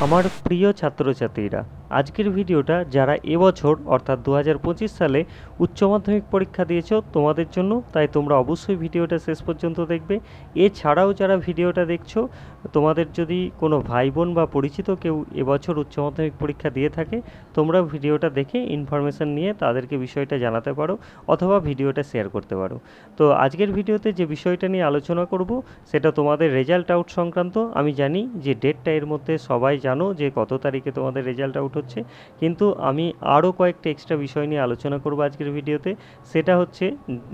আমার প্রিয় ছাত্রছাত্রীরা। আজকের ভিডিওটা যারা এবছর, অর্থাৎ দু হাজার পঁচিশ সালে উচ্চ মাধ্যমিক পরীক্ষা দিয়েছ, তোমাদের জন্য। তাই তোমরা অবশ্যই ভিডিওটা শেষ পর্যন্ত দেখবে। এছাড়াও যারা ভিডিওটা দেখছ, তোমাদের যদি কোনো ভাই বোন বা পরিচিত কেউ এবছর উচ্চ মাধ্যমিক পরীক্ষা দিয়ে থাকে তোমরা ভিডিওটা দেখে ইনফরমেশান নিয়ে তাদেরকে বিষয়টা জানাতে পারো অথবা ভিডিওটা শেয়ার করতে পারো। তো আজকের ভিডিওতে যে বিষয়টা নিয়ে আলোচনা করব, সেটা তোমাদের রেজাল্ট আউট সংক্রান্ত। আমি জানি যে ডেটটা এর মধ্যে সবাই জানো যে কত তারিখে তোমাদের রেজাল্ট আউট হচ্ছে। কিন্তু আমি আরও কয়েকটা এক্সট্রা বিষয় নিয়ে আলোচনা করব আজকের ভিডিওতে। সেটা হচ্ছে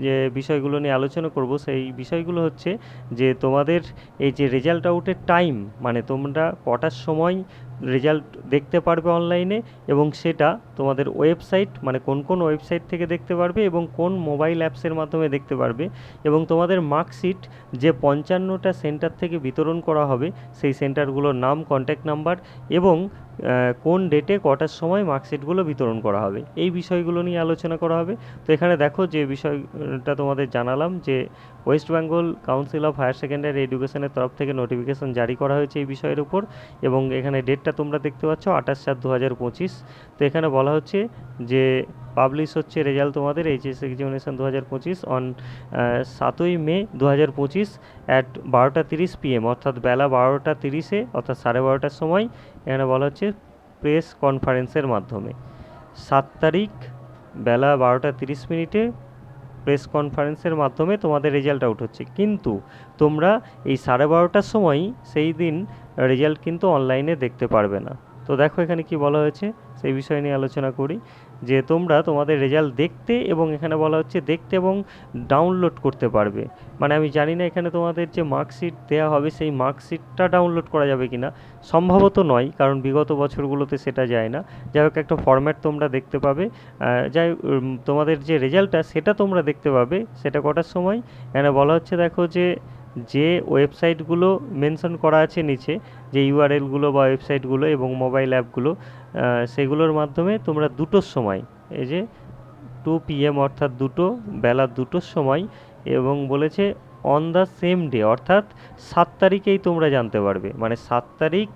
যে বিষয়গুলো নিয়ে আলোচনা করব, সেই বিষয়গুলো হচ্ছে যে তোমাদের এই যে রেজাল্ট আউটের টাইম মানে তোমরা কটার সময় রেজাল্ট দেখতে পারবে অনলাইনে এবং সেটা তোমাদের ওয়েবসাইট মানে কোন কোন ওয়েবসাইট থেকে দেখতে পারবে এবং কোন মোবাইল অ্যাপসের মাধ্যমে দেখতে পারবে এবং তোমাদের মার্কশিট যে পঞ্চান্নটা সেন্টার থেকে বিতরণ করা হবে, সেই সেন্টারগুলোর নাম কন্ট্যাক্ট নাম্বার এবং কোন ডেটে কটার সময় মার্কশিটগুলো বিতরণ করা হবে, এই বিষয়গুলো নিয়ে আলোচনা করা হবে। তো এখানে দেখো যে বিষয়টা তোমাদের জানালাম যে West Bengal Council of Higher Secondary এডুকেশনের তরফ থেকে নোটিফিকেশন জারি করা হয়েছে এই বিষয়ের উপর এবং এখানে ডেটটা তোমরা দেখতে পাচ্ছ আঠাশ সাত দু হাজার পঁচিশ। তো এখানে বলা হচ্ছে যে পাবলিশ হচ্ছে রেজাল্ট তোমাদের এইচএস এক্সামিনেশন দু হাজার পঁচিশ অন সাতই মে দু হাজার পঁচিশ অ্যাট বারোটা তিরিশ পিএম অর্থাৎ বেলা বারোটা তিরিশে, অর্থাৎ সাড়ে বারোটার সময়, এখানে বলা হচ্ছে প্রেস কনফারেন্সের মাধ্যমে। সাত তারিখ বেলা বারোটা তিরিশ মিনিটে প্রেস কনফারেন্সের মাধ্যমে তোমাদের রেজাল্ট আউট হচ্ছে। কিন্তু তোমরা এই সাড়ে বারোটার সময় সেই দিন রেজাল্ট কিন্তু অনলাইনে দেখতে পারবে না। তো দেখো এখানে কি বলা হয়েছে? সেই বিষয় নিয়ে আলোচনা করি। যে তোমরা তোমাদের রেজাল্ট দেখতে এবং এখানে বলা হচ্ছে দেখতে এবং ডাউনলোড করতে পারবে। মানে আমি জানি না এখানে তোমাদের যে মার্কশিট দেওয়া হবে, সেই মার্কশিটটা ডাউনলোড করা যাবে কি না সম্ভবত নয়, কারণ বিগত বছরগুলোতে সেটা যায় না। যাই হোক, একটা ফরম্যাট তোমরা দেখতে পাবে। যাই তোমাদের যে রেজাল্টটা সেটা তোমরা দেখতে পাবে। সেটা কটার সময়? এখানে বলা হচ্ছে দেখো যে যে ওয়েবসাইটগুলো মেনশন করা আছে নিচে, যে ইউআরএলগুলো বা ওয়েবসাইটগুলো এবং মোবাইল অ্যাপগুলো সেগুলোর মাধ্যমে তোমরা দুটোর সময়, এই যে টু পিএম অর্থাৎ দুটো, বেলা দুটোর সময় এবং বলেছে অন দ্য সেম ডে অর্থাৎ সাত তারিখেই তোমরা জানতে পারবে। মানে সাত তারিখ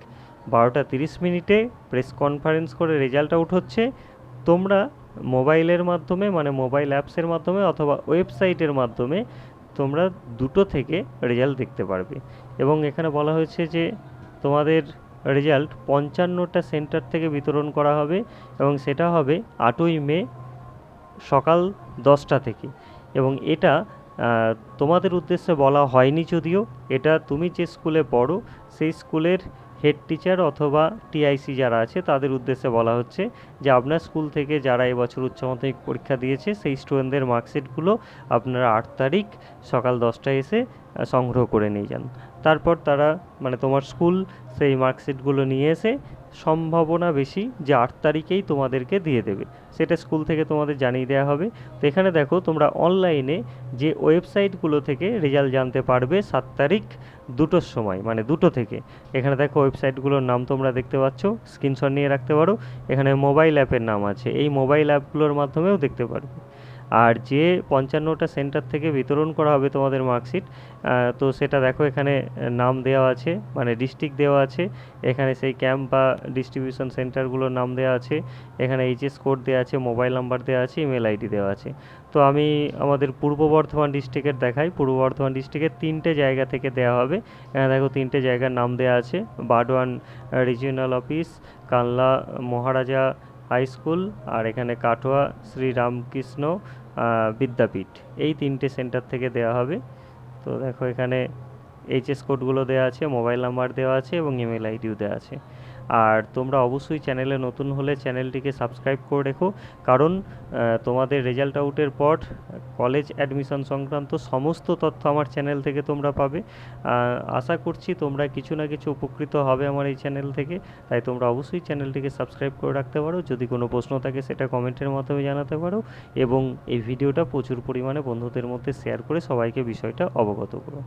বারোটা তিরিশ মিনিটে প্রেস কনফারেন্স করে রেজাল্ট আউট হচ্ছে। তোমরা মোবাইলের মাধ্যমে মানে মোবাইল অ্যাপসের মাধ্যমে অথবা ওয়েবসাইটের মাধ্যমে তোমরা দুটো থেকে রেজাল্ট দেখতে পারবে। এবং এখানে বলা হয়েছে যে, তোমাদের রেজাল্ট পঞ্চান্নটা সেন্টার থেকে বিতরণ করা হবে এবং সেটা হবে আটই মে সকাল দশটা থেকে। এবং এটা তোমাদের উদ্দেশ্যে বলা হয়নি যদিও, এটা তুমি যে স্কুলে পড়ো, সেই স্কুলের হেড টিচার অথবা টিআইসি যারা আছে, তাদের উদ্দেশ্যে বলা হচ্ছে যে আপনার স্কুল থেকে যারা এবছর উচ্চ মাধ্যমিক পরীক্ষা দিয়েছে, সেই স্টুডেন্টদের মার্কশিটগুলো আপনারা আট তারিখ সকাল দশটায় এসে সংগ্রহ করে নিয়ে যান। তারপর তারা মানে তোমার স্কুল সেই মার্কশিটগুলো নিয়ে এসে সম্ভাবনা বেশি যে আট তারিখেই তোমাদেরকে দিয়ে দেবে। সেটা স্কুল থেকে তোমাদের জানিয়ে দেওয়া হবে। তো এখানে দেখো, তোমরা অনলাইনে যে ওয়েবসাইটগুলো থেকে রেজাল্ট জানতে পারবে সাত তারিখ দুটোর সময় মানে দুটো থেকে। এখানে দেখো ওয়েবসাইটগুলোর নাম তোমরা দেখতে পাচ্ছ স্ক্রিনশট নিয়ে রাখতে পারো। এখানে মোবাইল অ্যাপের নাম আছে। এই মোবাইল অ্যাপগুলোর মাধ্যমেও দেখতে পারবে। আর যে পঞ্চান্নটা সেন্টার থেকে বিতরণ করা হবে তোমাদের মার্কশিট তো সেটা দেখো এখানে নাম দেওয়া আছে মানে ডিস্ট্রিক্ট দেওয়া আছে, এখানে সেই ক্যাম্প বা ডিস্ট্রিবিউশন সেন্টারগুলোর নাম দেওয়া আছে, এখানে এইচএস কোড দেওয়া আছে মোবাইল নাম্বার দেওয়া আছে ইমেল আইডি দেওয়া আছে। তো আমি আমাদের পূর্ব বর্ধমান ডিস্ট্রিক্টের দেখাই, পূর্ব বর্ধমান ডিস্ট্রিক্টের তিনটে জায়গা থেকে দেওয়া হবে। এখানে দেখো তিনটে জায়গার নাম দেওয়া আছে Burdwan regional office Kanla Maharaja high school আর এখানে কাঠোয়া শ্রীরামকৃষ্ণ বিদ্যাপীঠ। এই তিনটে সেন্টার থেকে দেওয়া হবে। তো দেখো এখানে এইচএস কোডগুলো দেওয়া আছে মোবাইল নাম্বার দেওয়া আছে এবং ইমেল আইডিও দেওয়া আছে। আর তোমরা অবশ্যই চ্যানেলে নতুন হলে চ্যানেলটিকে সাবস্ক্রাইব করে রেখো। কারণ তোমাদের রেজাল্ট আউটের পর কলেজ অ্যাডমিশন সংক্রান্ত সমস্ত তথ্য আমার চ্যানেল থেকে তোমরা পাবে। আশা করছি তোমরা কিছু না কিছু উপকৃত হবে আমার এই চ্যানেল থেকে। তাই তোমরা অবশ্যই চ্যানেলটিকে সাবস্ক্রাইব করে রাখতে পারো। যদি কোনো প্রশ্ন থাকে সেটা কমেন্টের মাধ্যমে জানাতে পারো। এবং এই ভিডিওটা প্রচুর পরিমাণে বন্ধুদের মধ্যে শেয়ার করে সবাইকে বিষয়টা অবগত করো।